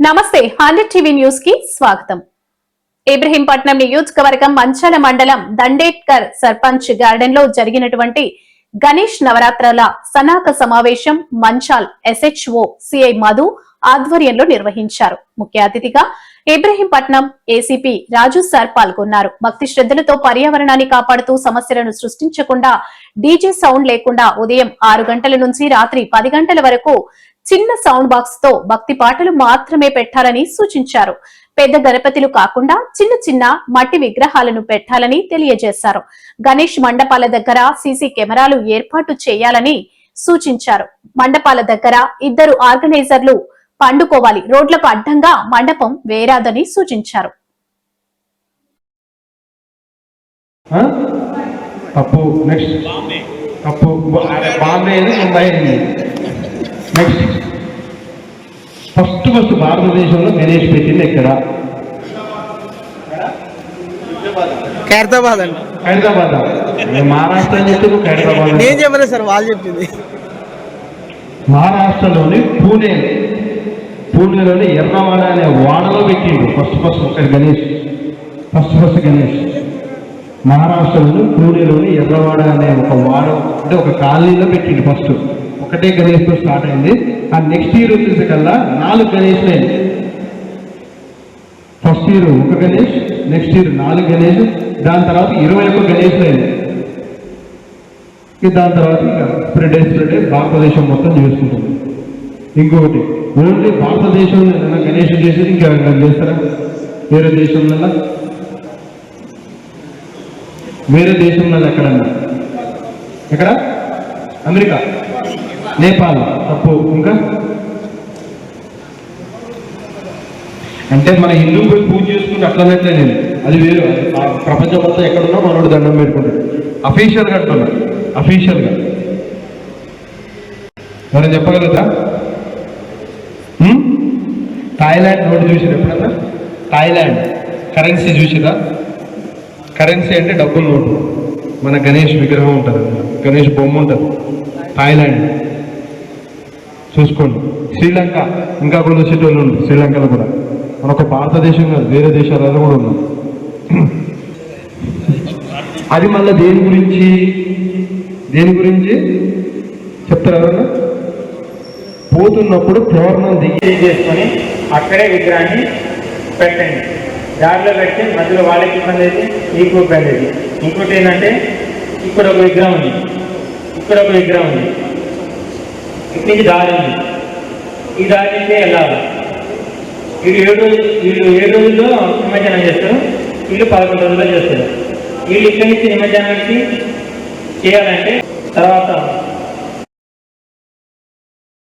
నమస్తే hundred TV న్యూస్కి స్వాగతం. ఇబ్రహీంపట్నం నియోజకవర్గం మంచాల మండలం దండేట్కర్ సర్పంచ్ గార్డెన్లో జరిగినటువంటి గణేష్ నవరాత్రుల సనాక సమావేశం మంచాల్ ఎస్హెచ్ఓ సిఐ మధు ఆధ్వర్యంలో నిర్వహించారు. ముఖ్య అతిథిగా ఇబ్రహీంపట్నం ఏసీపీ రాజు సార్ పాల్గొన్నారు. భక్తి శ్రద్ధలతో పర్యావరణాన్ని కాపాడుతూ సమస్యలను సృష్టించకుండా డీజే సౌండ్ లేకుండా ఉదయం ఆరు గంటల నుంచి రాత్రి పది గంటల వరకు చిన్న సౌండ్ బాక్స్తో భక్తి పాటలు మాత్రమే పెట్టాలని సూచించారు. పెద్ద గణపతులు కాకుండా చిన్న చిన్న మట్టి విగ్రహాలను పెట్టాలని తెలియజేశారు. గణేష్ మండపాల దగ్గర సీసీ కెమెరాలు ఏర్పాటు చేయాలని సూచించారు. మండపాల దగ్గర ఇద్దరు ఆర్గనైజర్లు పండుకోవాలి. రోడ్లకు అడ్డంగా మండపం వేరాదని సూచించారు. అప్పు నెక్స్ట్ అప్పు బాంబే ముంబై అయింది. నెక్స్ట్ ఫస్ట్ ఫస్ట్ భారతదేశంలో గణేష్ పెట్టింది ఎక్కడ? ఖైరతాబాద్ అండి. నేను మహారాష్ట్ర అని నువ్వు హైదరాబాద్. నేను చెప్పలేదు సార్ వాళ్ళు చెప్పింది. మహారాష్ట్రలోని పూణే పూణేలోని ఎర్రవాడ అనే వాడలో పెట్టిండు ఫస్ట్ ఫస్ట్ ఒక గణేష్. First first Ganesh. మహారాష్ట్రలోని పూణేలోని ఎర్రవాడ అనే ఒక వాడ అంటే ఒక కాలనీలో పెట్టిండు ఫస్ట్ ఒకటే గణేష్తో స్టార్ట్ అయింది. ఆ నెక్స్ట్ ఇయర్ వచ్చేసరికల్లా నాలుగు గణేష్లు అయింది ఫస్ట్ ఇయర్ ఒక గణేష్ నెక్స్ట్ ఇయర్ నాలుగు గణేష్ దాని తర్వాత ఇరవై ఒక్క గణేష్లు అయింది ఇక దాని తర్వాత ఇక స్ప్రెడ్ అయి స్ప్రెడ్ అయి భారతదేశం మొత్తం చేసుకుంటుంది. ఇంకొకటి ఓన్లీ భారతదేశంలో ఏదైనా గణేష్ చేసేది ఇంకా ఎవరైనా చేస్తారా? వేరే దేశంలో వేరే దేశంలో ఎక్కడన్నా? ఎక్కడ? అమెరికా. నేపాల్. తప్పు ఇంకా? అంటే మన హిందూ పోయి పూజ చేసుకుంటే అట్లనట్లే నేను. అది వేరు. ప్రపంచం మొత్తం ఎక్కడున్నా మనోడు దండం పెట్టుకుంటాడు. అఫీషియల్గా అంటున్నా. అఫీషియల్గా. ఎవరైనా చెప్పగలుగుతా? థాయిలాండ్ నోటు చూసిరు ఎప్పుడన్నా? థాయిలాండ్. కరెన్సీ చూసిరా కరెన్సీ అంటే డబ్బులు నోటు. మన గణేష్ విగ్రహం ఉంటుంది. గణేష్ బొమ్మ ఉంటుంది. థాయిలాండ్. చూసుకోండి. శ్రీలంక ఇంకా కూడా వచ్చేటోళ్ళు ఉన్నారు శ్రీలంకలో కూడా. మన ఒక భారతదేశం కాదు వేరే దేశాలలో కూడా ఉన్నాం. అది మళ్ళీ దేని గురించి? దేని గురించి? చెప్తారా ఎవరన్నా? పోతున్నప్పుడు తోరణం దిగి చేసుకొని అక్కడే విగ్రహాన్ని పెట్టండి. దారిలో పెట్టి మధ్యలో వాళ్ళకి ఇబ్బంది అయితే మీకు ఇబ్బంది అయితే. ఇంకోటి ఏంటంటే ఇక్కడ ఒక విగ్రహం ఉంది. ఇక్కడ ఒక విగ్రహం ఉంది. ఇక్కడి నుంచి దారి ఉంది. ఈ దారి నుంచే వెళ్ళాలి. వీళ్ళు ఏడు వీళ్ళు ఏడు రోజుల్లో నిమజ్జనం చేస్తారు. వీళ్ళు పదకొండు రోజుల్లో చేస్తారు. వీళ్ళు ఇక్కడి నుంచి నిమజ్జనానికి చేయాలంటే తర్వాత